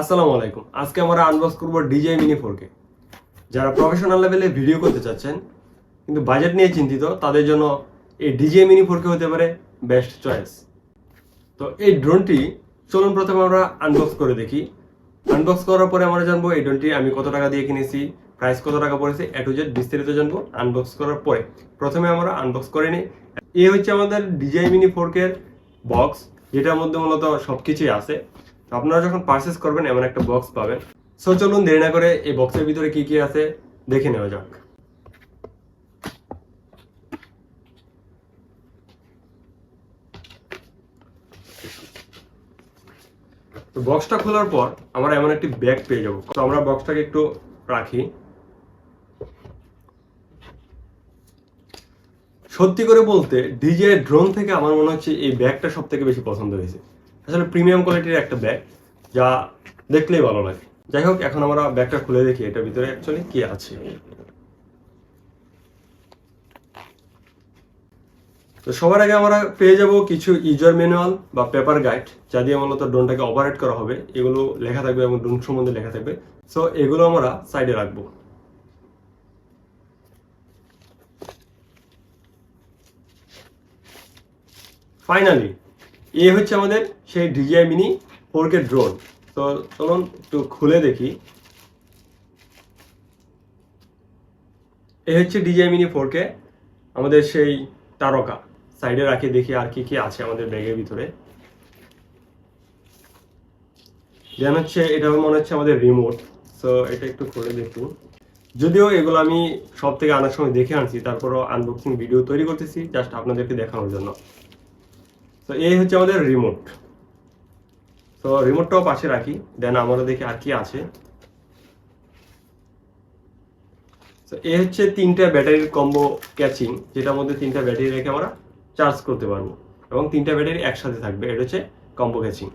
আসসালামু আলাইকুম। আজকে আমরা আনবক্স করব ডিজে মিনি ফোরকে যারা প্রফেশনাল লেভেলে ভিডিও করতে চাচ্ছেন, কিন্তু বাজেট নিয়ে চিন্তিত, তাদের জন্য এই ডিজে মিনি ফোরকে হতে পারে বেস্ট চয়েস তো এই ড্রোনটি চলুন প্রথমে আমরা আনবক্স করে দেখি। আনবক্স করার পরে আমরা জানব এই ড্রোনটি আমি কত টাকা দিয়ে কিনেছি প্রাইস কত টাকা পড়েছে, এ টু জেড বিস্তারিত জানব আনবক্স করার পরে। প্রথমে আমরা আনবক্স করে নিই। এই হচ্ছে আমাদের ডিজাই মিনি ফোরকের বক্স যেটার মধ্যে মূলত সব কিছুই আছে। আপনারা যখন পারচেস করবেন, এমন একটা বক্স পাবেন। সো চলুন দেরি না করে এই বক্সের ভিতরে কি কি আছে দেখে নেওয়া যাক। তো বক্সটা খোলার পর আমরা এমন একটি ব্যাগ পেয়ে যাব। তো আমরা বক্সটাকে একটু রাখি। সত্যি করে বলতে ডিজে ড্রোন থেকে আমার মনে হচ্ছে এই ব্যাগটা সব থেকে বেশি পছন্দ হয়েছে। আসলে প্রিমিয়াম কোয়ালিটির একটা ব্যাগ যা দেখলেই ভালো লাগে। যাই হোক, এখন আমরা ব্যাগটা খুলে দেখি, এটার ভিতরে অ্যাকচুয়ালি কি আছে। তো সবার আগে আমরা পেয়ে যাব কিছু ইউজার ম্যানুয়াল বা পেপার গাইড যা দিয়ে মূলত ড্রোনটাকে অপারেট করা হবে। এগুলো লেখা থাকবে এবং ড্রোন সম্বন্ধে লেখা থাকবে। সো এগুলো আমরা সাইডে রাখব। ফাইনালি এ হচ্ছে আমাদের সেই DJI mini four K drone তো চলুন একটু খুলে দেখি। এ হচ্ছে ডিজিআই মিনি ফোর কে আমাদের সেই তারকা। সাইডে রাখি দেখি আর কি কি আছে আমাদের ব্যাগের ভিতরে। যেন হচ্ছে এটা মনে হচ্ছে আমাদের রিমোট সো এটা একটু খুলে দেখুন যদিও এগুলো আমি সব থেকে আনার সময় দেখে আনছি, তারপরও আনবক্সিং ভিডিও তৈরি করতেছি জাস্ট আপনাদেরকে দেখানোর জন্য। তো এই হচ্ছে আমাদের রিমোট তো রিমোটটাও পাশে রাখি। দেন আমরা দেখি আর কি আছে। তো এই হচ্ছে তিনটা ব্যাটারির কম্বো ক্যাচিং যেটার মধ্যে তিনটা ব্যাটারি রেখে আমরা চার্জ করতে পারব। এবং তিনটা ব্যাটারি একসাথে থাকবে। এটা হচ্ছে কম্বো ক্যাচিং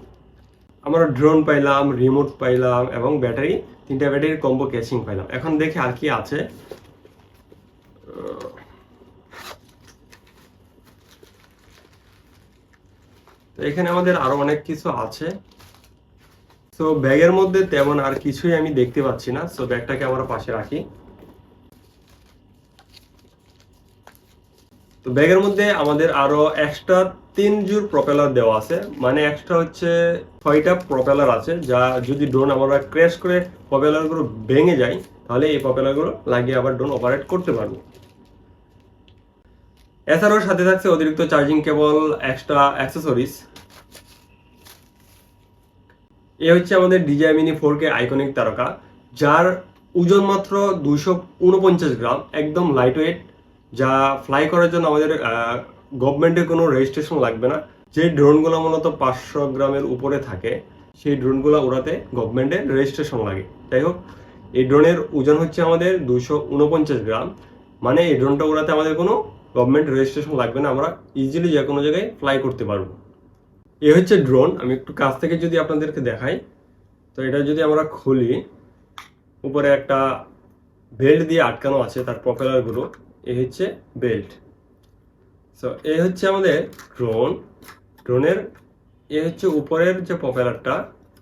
আমরা ড্রোন পাইলাম রিমোট পাইলাম, এবং ব্যাটারি তিনটা ব্যাটারির কম্বো ক্যাচিং পাইলাম। এখন দেখি আর কি আছে। তো এখানে আমাদের আরও অনেক কিছু আছে। তো ব্যাগের মধ্যে তেমন আর কিছুই আমি দেখতে পাচ্ছি না সো ব্যাগটাকে আমরা পাশে রাখি। তো ব্যাগের মধ্যে আমাদের আরও এক্সট্রা তিন জোর প্রপেলার দেওয়া আছে মানে এক্সট্রা হচ্ছে ছয়টা প্রপেলার আছে, যা যদি ড্রোন আমরা ক্র্যাশ করে প্রপেলারগুলো ভেঙে যায়, তাহলে এই প্রপেলারগুলো লাগিয়ে আবার ড্রোন অপারেট করতে পারব। এছাড়াও সাথে থাকছে অতিরিক্ত চার্জিং কেবল এক্সট্রা অ্যাক্সেসরিজ এ হচ্ছে আমাদের DJI mini four K iconic তারকা, যার ওজন মাত্র দুইশো উনপঞ্চাশ গ্রাম, একদম লাইট ওয়েট যা ফ্লাই করার জন্য আমাদের গভর্নমেন্টের কোনো রেজিস্ট্রেশন লাগবে না। যে ড্রোনগুলো মূলত পাঁচশো গ্রামের উপরে থাকে, সেই ড্রোনগুলো ওড়াতে গভর্নমেন্টের রেজিস্ট্রেশন লাগে। যাই হোক, এই ড্রোনের ওজন হচ্ছে আমাদের দুইশো উনপঞ্চাশ গ্রাম মানে এই ড্রোনটা ওড়াতে আমাদের কোনো গভর্নমেন্ট রেজিস্ট্রেশন লাগবে না, আমরা ইজিলি যে কোনো জায়গায় ফ্লাই করতে পারব। এ হচ্ছে ড্রোন আমি একটু কাছ থেকে যদি আপনাদেরকে দেখাই, তো এটা যদি আমরা খুলি, উপরে একটা বেল্ট দিয়ে আটকানো আছে তার প্রপেলারগুলো এ হচ্ছে বেল্ট সো এ হচ্ছে আমাদের ড্রোন ড্রোনের এ হচ্ছে উপরের যে প্রপেলারটা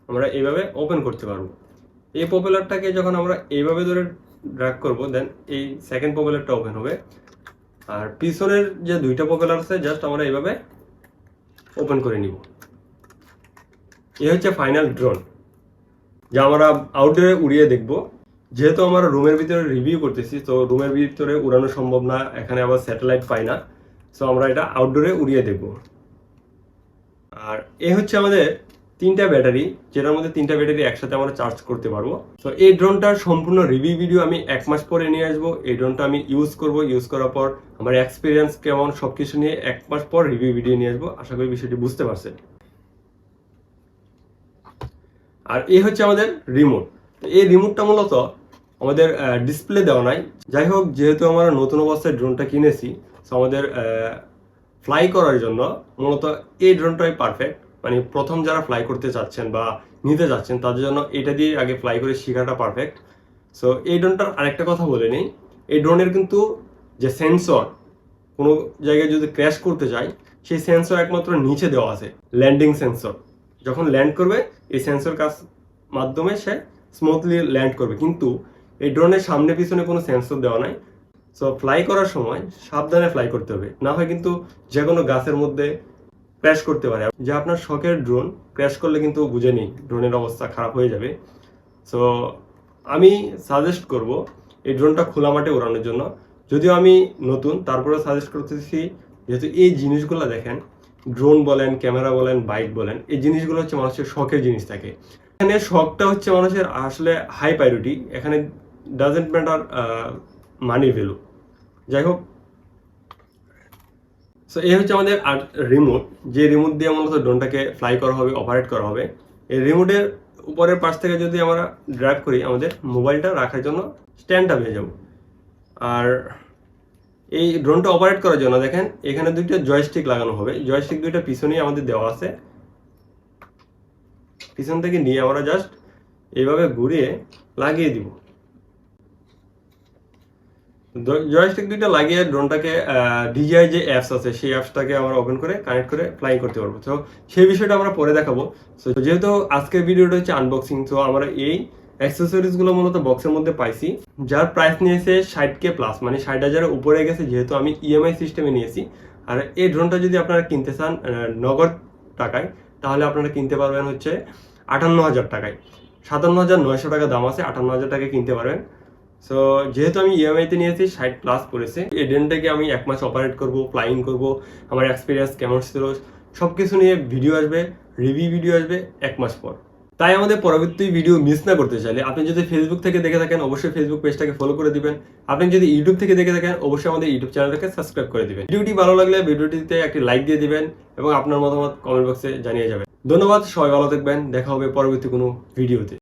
আমরা এইভাবে ওপেন করতে পারব। এই প্রপেলারটাকে যখন আমরা এইভাবে ধরে ড্র্যাগ করব দেন এই সেকেন্ড প্রপেলারটা ওপেন হবে। আর পিছনের যে দুইটা প্রপেলার আছে জাস্ট আমরা এইভাবে ওপেন করে নিব। এ হচ্ছে ফাইনাল ড্রোন যা আমরা আউটডোরে উড়িয়ে দেখব। যেহেতু আমরা রুমের ভিতরে রিভিউ করতেছি, তো রুমের ভিতরে উড়ানো সম্ভব না, এখানে আবার স্যাটেলাইট পাই না। সো আমরা এটা আউটডোরে উড়িয়ে দেখব। আর এ হচ্ছে আমাদের তিনটা ব্যাটারি, যেটার মধ্যে তিনটা ব্যাটারি একসাথে আমরা চার্জ করতে পারব। তো এই ড্রোনটার সম্পূর্ণ রিভিউ ভিডিও আমি এক মাস পরে নিয়ে আসব। এই ড্রোনটা আমি ইউজ করব। ইউজ করার পর আমার এক্সপিরিয়েন্স কেমন, সবকিছু নিয়ে এক মাস পর রিভিউ ভিডিও নিয়ে আসব। আশা করি বিষয়টি বুঝতে পারছেন। আর এই হচ্ছে আমাদের রিমোট এই রিমোটটা মূলত আমাদের ডিসপ্লে দেওয়া নাই। যাই হোক, যেহেতু আমরা নতুন অবস্থায় ড্রোনটা কিনেছি তো আমাদের ফ্লাই করার জন্য মূলত এই ড্রোনটাই পারফেক্ট মানে প্রথম যারা ফ্লাই করতে চাচ্ছেন বা নিতে যাচ্ছেন, তাদের জন্য এটা দিয়ে আগে ফ্লাই করে শেখাটা পারফেক্ট সো এই ড্রোনটার আরেকটা কথা বলে নিই। এই ড্রোনের কিন্তু যে সেন্সর কোনো জায়গায় যদি ক্র্যাশ করতে যায় সেই সেন্সর একমাত্র নিচে দেওয়া আছে ল্যান্ডিং সেন্সর যখন ল্যান্ড করবে, এই সেন্সর কাজ মাধ্যমে সে স্মুথলি ল্যান্ড করবে। কিন্তু এই ড্রোনের সামনে পিছনে কোনো সেন্সর দেওয়া নাই। সো ফ্লাই করার সময় সাবধানে ফ্লাই করতে হবে। না হয় কিন্তু যে কোনো গাছের মধ্যে ক্র্যাশ করতে পারে। যে আপনার শখের ড্রোন ক্র্যাশ করলে কিন্তু বুঝে নিই ড্রোনের অবস্থা খারাপ হয়ে যাবে। সো আমি সাজেস্ট করব এই ড্রোনটা খোলা মাঠে ওড়ানোর জন্য। যদিও আমি নতুন তারপরে সাজেস্ট করতেছি যেহেতু এই জিনিসগুলো দেখেন ড্রোন বলেন ক্যামেরা বলেন বাইক বলেন, এই জিনিসগুলো হচ্ছে মানুষের শখের জিনিস থাকে। এখানে শখটা হচ্ছে মানুষের আসলে হাই প্রায়োরিটি এখানে ডাজেন্ট ম্যাটার মানি ভ্যালু যাই হোক সো এই হচ্ছে আমাদের আর রিমোট যে রিমোট দিয়ে মূলত ড্রোনটাকে ফ্লাই করা হবে অপারেট করা হবে। এই রিমোটের উপরের পাশ থেকে যদি আমরা ড্রাইভ করি, আমাদের মোবাইলটা রাখার জন্য স্ট্যান্ডটা পেয়ে যাব। আর এই ড্রোনটা অপারেট করার জন্য দেখেন, এখানে দুইটা জয়স্টিক লাগানো হবে। জয়স্টিক দুইটা পিছনেই আমাদের দেওয়া আছে। পিছন থেকে নিয়ে আমরা জাস্ট এইভাবে ঘুরিয়ে লাগিয়ে দিব। জয়স্টিক দুইটা লাগিয়ে ড্রোনটাকে ডিজিআই যে অ্যাপস আছে, সেই অ্যাপসটাকে আমরা ওপেন করে কানেক্ট করে ফ্লাই করতে পারব। তো সেই বিষয়টা আমরা পরে দেখাবো। তো যেহেতু আজকের ভিডিওটা হচ্ছে আনবক্সিং তো আমরা এই অ্যাক্সেসরিজগুলো মূলত বক্সের মধ্যে পাইছি। যার প্রাইস নিয়েছে ষাট কে প্লাস মানে ষাট হাজারের উপরে গেছে যেহেতু আমি ইএমআই সিস্টেমে নিয়েছি। আর এই ড্রোনটা যদি আপনারা কিনতে চান নগদ টাকায়, তাহলে আপনারা কিনতে পারবেন হচ্ছে আটান্ন হাজার টাকায়। সাতান্ন হাজার নয়শো টাকা দাম আছে, আটান্ন হাজার টাকায় কিনতে পারবেন। সো যেহেতু আমি ইএমআইতে নিয়েছি, ষাট প্লাস পড়েছে। এই আমি এক মাস অপারেট করব ফ্লাইং করব, আমার এক্সপিরিয়েন্স কেমন ছিল সব কিছু নিয়ে ভিডিও আসবে রিভিউ ভিডিও আসবে এক মাস পর। তাই আমাদের পরবর্তী ভিডিও মিস না করতে চাইলে, আপনি যদি ফেসবুক থেকে দেখে থাকেন, অবশ্যই ফেসবুক পেজটাকে ফলো করে দিবেন। আপনি যদি ইউটিউব থেকে দেখে থাকেন, অবশ্যই আমাদের ইউটিউব চ্যানেলটাকে সাবস্ক্রাইব করে দিবেন। ভিডিওটি ভালো লাগলে ভিডিওটিতে একটি লাইক দিয়ে দিবেন এবং আপনার মতামত কমেন্ট বক্সে জানিয়ে যাবেন। ধন্যবাদ, সবাই ভালো থাকবেন, দেখা হবে পরবর্তী কোনো ভিডিওতে